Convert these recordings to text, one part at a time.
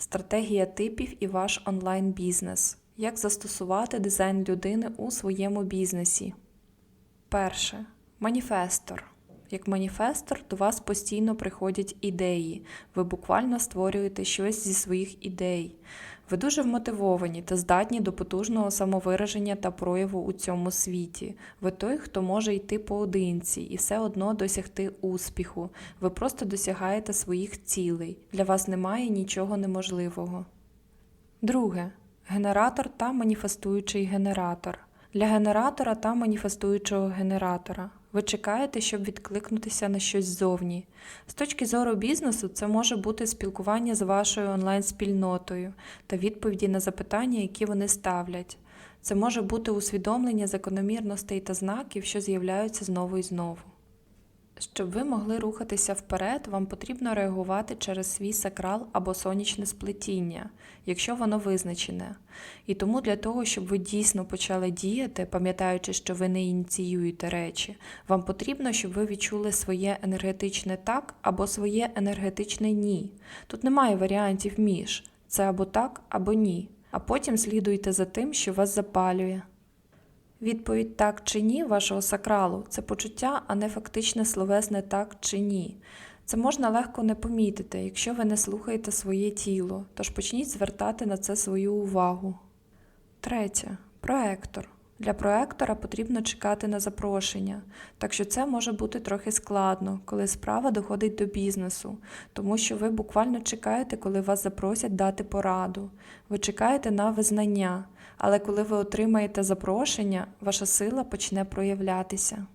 Стратегія типів і ваш онлайн-бізнес. Як застосувати дизайн людини у своєму бізнесі. Перше. Маніфестор. Як маніфестор до вас постійно приходять ідеї. Ви буквально створюєте щось зі своїх ідей. Ви дуже вмотивовані та здатні до потужного самовираження та прояву у цьому світі. Ви той, хто може йти поодинці і все одно досягти успіху. Ви просто досягаєте своїх цілей. Для вас немає нічого неможливого. Друге. Генератор та маніфестуючий генератор. Для генератора та маніфестуючого генератора. Ви чекаєте, щоб відкликнутися на щось ззовні. З точки зору бізнесу, це може бути спілкування з вашою онлайн-спільнотою та відповіді на запитання, які вони ставлять. Це може бути усвідомлення закономірностей та знаків, що з'являються знову і знову. Щоб ви могли рухатися вперед, вам потрібно реагувати через свій сакрал або сонячне сплетіння, якщо воно визначене. І тому для того, щоб ви дійсно почали діяти, пам'ятаючи, що ви не ініціюєте речі, вам потрібно, щоб ви відчули своє енергетичне так або своє енергетичне ні. Тут немає варіантів між це або так, або ні. А потім слідуйте за тим, що вас запалює. Відповідь так чи ні вашого сакралу це почуття, а не фактичне словесне так чи ні. Це можна легко не помітити, якщо ви не слухаєте своє тіло, тож почніть звертати на це свою увагу. Третє. Проектор. Для проектора потрібно чекати на запрошення, так що це може бути трохи складно, коли справа доходить до бізнесу, тому що ви буквально чекаєте, коли вас запросять дати пораду. Ви чекаєте на визнання, але коли ви отримаєте запрошення, ваша сила почне проявлятися.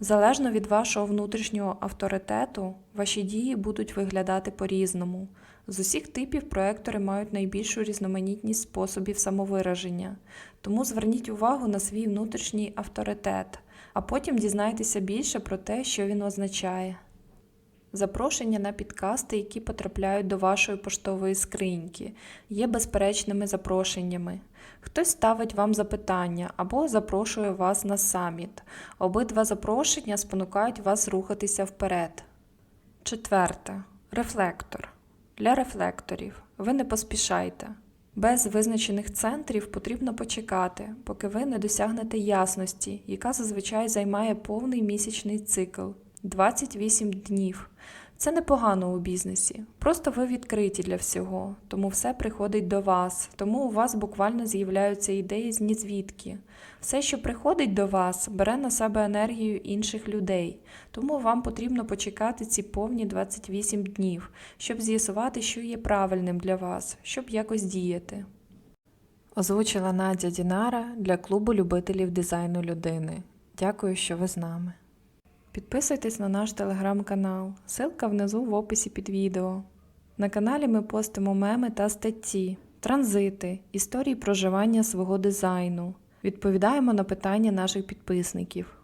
Залежно від вашого внутрішнього авторитету, ваші дії будуть виглядати по-різному. З усіх типів проектори мають найбільшу різноманітність способів самовираження, тому зверніть увагу на свій внутрішній авторитет, а потім дізнайтеся більше про те, що він означає. Запрошення на підкасти, які потрапляють до вашої поштової скриньки, є безперечними запрошеннями. Хтось ставить вам запитання або запрошує вас на саміт. Обидва запрошення спонукають вас рухатися вперед. Четверте. Рефлектор. Для рефлекторів ви не поспішайте. Без визначених центрів потрібно почекати, поки ви не досягнете ясності, яка зазвичай займає повний місячний цикл 28 днів. Це непогано у бізнесі. Просто ви відкриті для всього, тому все приходить до вас, тому у вас буквально з'являються ідеї з нізвідки. Все, що приходить до вас, бере на себе енергію інших людей, тому вам потрібно почекати ці повні 28 днів, щоб з'ясувати, що є правильним для вас, щоб якось діяти. Озвучила Надя Дінара для клубу любителів дизайну людини. Дякую, що ви з нами. Підписуйтесь на наш телеграм-канал, ссылка внизу в описі під відео. На каналі ми постимо меми та статті, транзити, історії проживання свого дизайну. Відповідаємо на питання наших підписників.